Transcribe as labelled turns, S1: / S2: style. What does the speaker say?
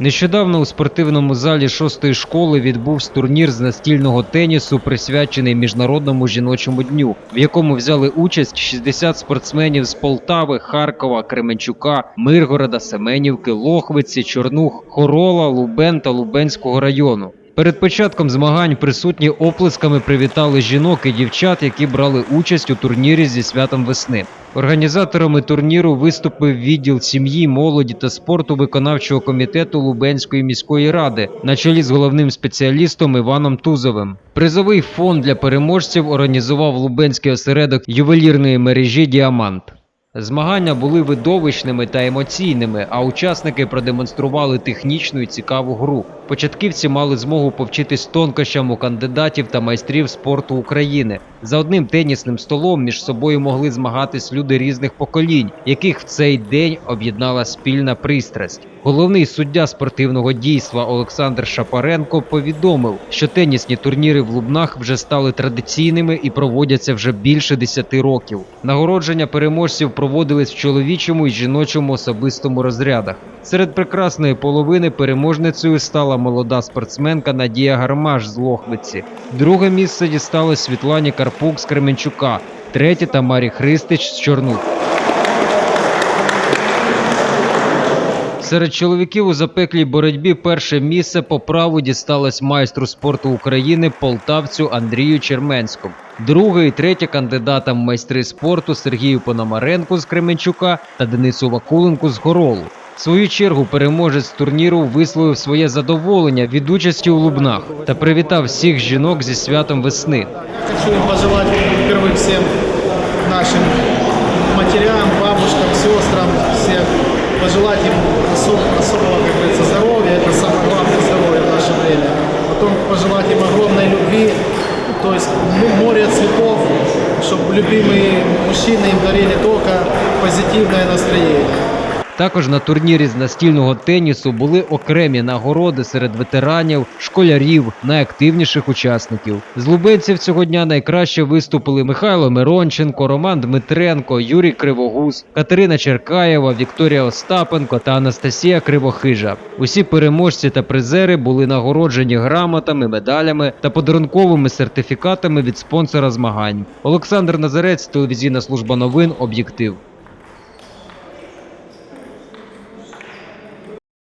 S1: Нещодавно у спортивному залі шостої школи відбувся турнір з настільного тенісу, присвячений міжнародному жіночому дню, в якому взяли участь 60 спортсменів з Полтави, Харкова, Кременчука, Миргорода, Семенівки, Лохвиці, Чорнух, Хорола, Лубен та Лубенського району. Перед початком змагань присутні оплесками привітали жінок і дівчат, які брали участь у турнірі зі святом весни. Організаторами турніру виступив відділ сім'ї, молоді та спорту виконавчого комітету Лубенської міської ради на чолі з головним спеціалістом Іваном Тузовим. Призовий фонд для переможців організував Лубенський осередок ювелірної мережі Діамант. Змагання були видовищними та емоційними, а учасники продемонстрували технічну і цікаву гру. Початківці мали змогу повчитись тонкощам у кандидатів та майстрів спорту України. За одним тенісним столом між собою могли змагатись люди різних поколінь, яких в цей день об'єднала спільна пристрасть. Головний суддя спортивного дійства Олександр Шапаренко повідомив, що тенісні турніри в Лубнах вже стали традиційними і проводяться вже більше 10 років. Нагородження переможців проводились в чоловічому і жіночому особистому розрядах. Серед прекрасної половини переможницею стала молода спортсменка Надія Гармаш з Лохвиці. Друге місце дісталось Світлані Карпук з Кременчука, третє Тамарі Христич з Чорнух. Серед чоловіків у запеклій боротьбі перше місце по праву дісталось майстру спорту України полтавцю Андрію Черменському. Друге і третє кандидатам майстри спорту Сергію Пономаренку з Кременчука та Денису Вакуленку з Горолу. В свою чергу переможець турніру висловив своє задоволення від участі у Лубнах та привітав всіх жінок зі святом весни.
S2: Хочу им пожелать, во-первых, пожелать им особ- особого, как говорится, здоровья. Это самое главное здоровье в наше время. Потом пожелать им огромной любви, то есть м- море цветов, чтобы любимые мужчины им дарили только позитивное настроение.
S1: Також на турнірі з настільного тенісу були окремі нагороди серед ветеранів, школярів, найактивніших учасників. З лубенців цього дня найкраще виступили Михайло Миронченко, Роман Дмитренко, Юрій Кривогуз, Катерина Черкаєва, Вікторія Остапенко та Анастасія Кривохижа. Усі переможці та призери були нагороджені грамотами, медалями та подарунковими сертифікатами від спонсора змагань. Олександр Назарець, телевізійна служба новин, об'єктив.